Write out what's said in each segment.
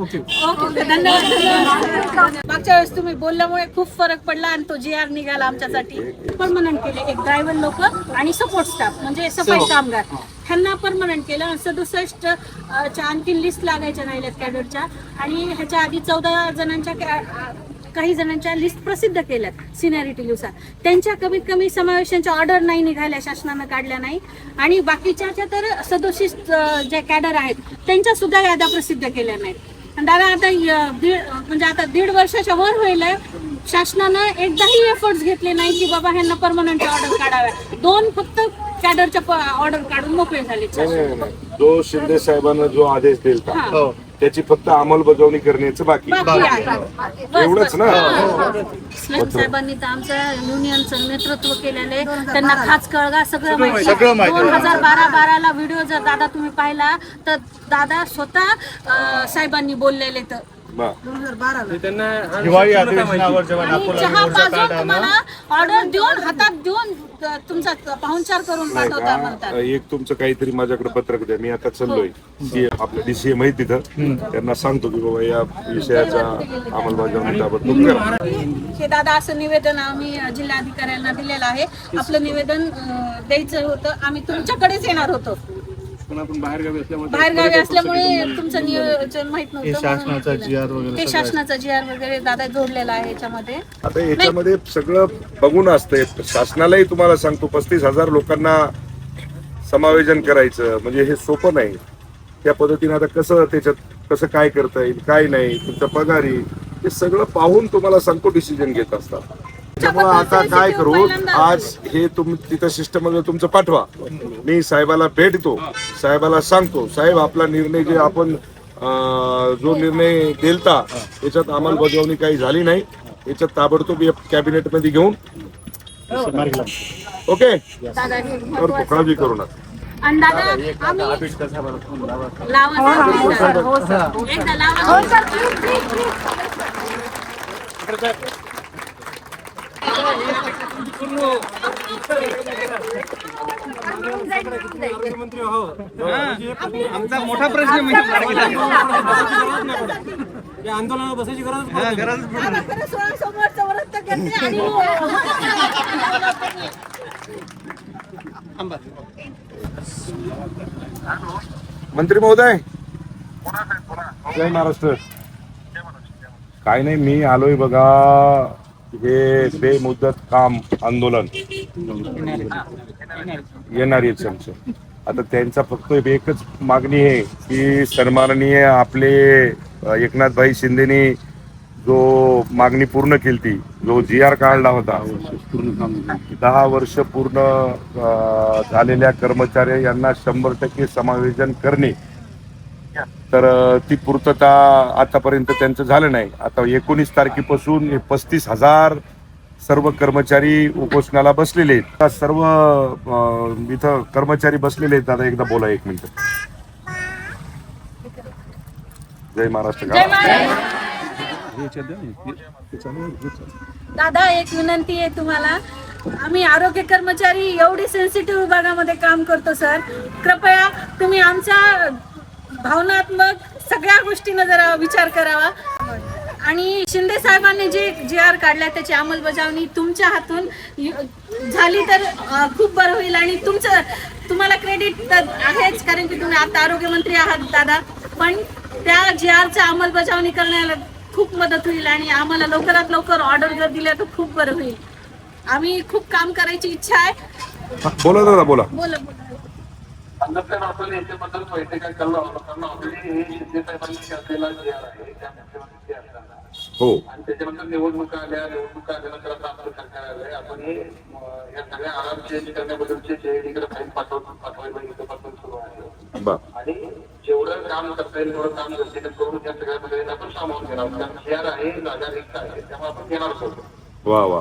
Okay. Okay धन्यवाद. मागच्या वेळेस तुम्ही बोलल्यामुळे खूप फरक पडला आणि तो जी आर निघाला आमच्यासाठी. परमनंट केले. एक ड्रायव्हर लोक आणि सपोर्ट स्टाफ म्हणजे सफाई कामगार. ह्यांना परमनंट केलं. सदुसष्ट च्या आणखी लिस्ट लागायच्या राहिल्यात कॅडरच्या आणि ह्याच्या आधी चौदा जणांच्या काही जणांच्या लिस्ट प्रसिद्ध केल्यात सिनियरिटीनुसार त्यांच्या कमीत कमी समावेशांच्या ऑर्डर नाही निघाल्या शासनानं काढल्या नाही. आणि बाकीच्या तर सदोषित जे कॅडर आहेत त्यांच्या सुद्धा याद्या प्रसिद्ध केल्या नाहीत. दादा आता दीड म्हणजे आता दीड वर्षाच्या वर होईल शासनानं एकदाही एफर्ट्स घेतले नाही की बाबा ह्यांना परमनंट ऑर्डर काढाव्या. दोन फक्त कॅडरच्या ऑर्डर काढून मोकळे झाले. जो शिंदे साहेबांना जो आदेश दिलता हा. त्याची फक्त अंमलबजावणी करण्याचं बाकी बाकी आहे. बस, एवढंच बस. ना? हा. सीएम साहेबांनी तर आमच्या युनियनचं नेतृत्व केलेले त्यांना खाच कळगा सगळं माहिती. सगळं माहिती. दोन हजार बारा बाराला व्हिडिओ जर दादा तुम्ही पाहिला तर दादा स्वतः साहेबांनी बोललेले तर. बा. हिवाळी अधिवेशनावर जेव्हा आणि नागपूरला चहा मोर्चा पाजून काढला ना. तुम्हाला ऑर्डर देऊन हातात देऊन अं, तुमचा पाहुणचार करून नाही पाठवता म्हणतात. का एक तुमचं काहीतरी माझ्याकडे पत्रक द्या. मी आता चाललोय. की आपलं डीसीए माहिती तिथं. त्यांना सांगतो की बाबा या विषयाचा अंमलबजावणी ताबडतोब करा. हे दादा असं निवेदन आम्ही जिल्हाधिकाऱ्यांना दिलेलं आहे. आपलं निवेदन अं, द्यायचं होतं. आम्ही तुमच्याकडेच येणार होतो. बाहेरगावी असल्यामुळे तुमचं नियोजन माहीत हे नव्हतं शासनाचा जी आर वगैरे ते सगळं शासनाचा जी आर वगैरे दादा जोडलेला आहे याच्यामध्ये. आता याच्यामध्ये सगळं बघून असतंय. शासनालाही तुम्हाला सांगतो पस्तीस हजार लोकांना समायोजन करायचं. म्हणजे हे सोपं नाही. त्या पद्धतीने आता कसं त्याच्यात कसं काय करता येईल काय नाही तुमचा पगारी हे सगळं पाहून तुम्हाला सांगतो डिसिजन घेत असतात. त्यामुळे आता काय करू? आज हे तुम्ही तिथं सिस्टममध्ये तुमचं पाठवा. मी साहेबाला भेटतो. साहेबाला सांगतो. साहेब आपला निर्णय जे आपण जो निर्णय देलता त्याच्यात अंमलबजावणी काही झाली नाही. याच्यात ताबडतोब कॅबिनेटमध्ये घेऊन. ओके? काळजी करू नका दादा आम्ही लावा सर. एकदा लावा आमचा मोठा प्रश्न म्हणजे या आंदोलनावर बसायची गरज गरज आणि मंत्री महोदय. जय महाराष्ट्र. काय नाही मी आलोय बघा. हे बेमुदत काम आंदोलन येणार आहे आमचं. आता त्यांचा फक्त एकच मागणी आहे की सन्माननीय आपले एकनाथभाई शिंदेनी जो मागणी पूर्ण केली ती जो जी आर काढला होता दहा वर्ष पूर्ण झालेल्या कर्मचारी यांना शंभर टक्के समायोजन करणे तर ती पूर्तता आतापर्यंत त्यांचं झालं नाही. आता एकोणीस तारखेपासून पस्तीस हजार सर्व कर्मचारी उपोषणाला बसलेले आहेत. आता सर्व अ, इथं कर्मचारी बसलेले आहेत. दादा एकदा बोला एक मिनिट. जय महाराष्ट्र जय का महाराज दादा एक विनंती आहे तुम्हाला. आम्ही आरोग्य कर्मचारी एवढी सेन्सिटिव्ह विभागामध्ये काम करतो सर कृपया तुम्ही आमच्या भावनात्मक सगळ्या गोष्टींना जरा विचार करावा. आणि शिंदे साहेबांनी जे जी आर काढला त्याची अंमलबजावणी तुमच्या हातून झाली तर खूप बरं होईल. आणि तुमचं तुम्हाला क्रेडिट तर आहेच कारण की तुम्ही आता आरोग्यमंत्री आहात दादा. पण त्या जी आरच्या अंमलबजावणी करण्याला खूप मदत होईल आणि आम्हाला लवकरात लवकर ऑर्डर जर दिल्या तर खूप बरं होईल. आम्ही खूप काम करायची इच्छा आहे. बोला दादा बोला. बोला बोला. अंधश्रद्धा आपण याच्याबद्दल बैठका करणं करणं ऑलरेडी हे शिंदे साहेबांनी केलेला जे आहे त्या मुख्यमंत्री असताना हो. आणि त्याच्यानंतर निवडणुका आल्या निवडणुका आल्यानंतर आता आपलं सरकार आलंय. आपण हे या सगळ्या आराम चेंज करण्याबद्दलचे जेडीकडे फाईल पाठवतो पाठवायला इथपासून सुरू आहे. आणि जेवढं काम करता येईल तेवढं काम गरजेचं करून या सगळ्या पद्धतीने आपण सामावून घेणार. कारण शेअर आहे जागा रिक्त आहे त्यामुळे आपण घेणार आहोत वा वा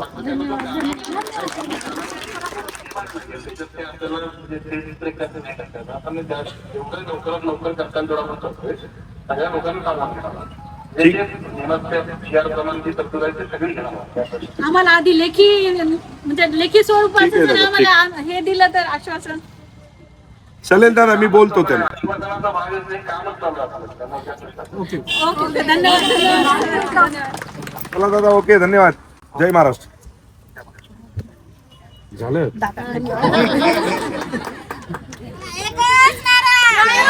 जेवढं लवकरात लवकर करता करतोय सगळ्या लोकांना. आम्हाला आधी लेखी म्हणजे लेखी दादा, आम्हाला हे दिलं तर आश्वासन चालेल दादा मी बोलतो त्याला आश्वासनाचा भाग आहे, ते कामच चालू आहे आपलं. त्यामुळे त्या प्रश्नाचं. ओके धन्यवाद चला दादा ओके धन्यवाद जय महाराष्ट्र. झालं?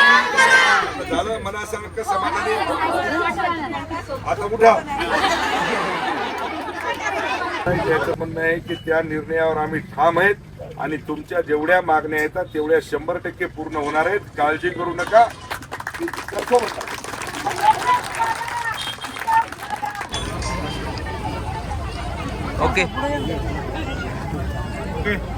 झालं मनासारखं समाधानी आता उठा त्याचं म्हणणं आहे की त्या निर्णयावर आम्ही ठाम आहेत आणि तुमच्या जेवढ्या मागण्या येतात तेवढ्या शंभर टक्के पूर्ण होणार आहेत. काळजी करू नका. कसं होतं? ओके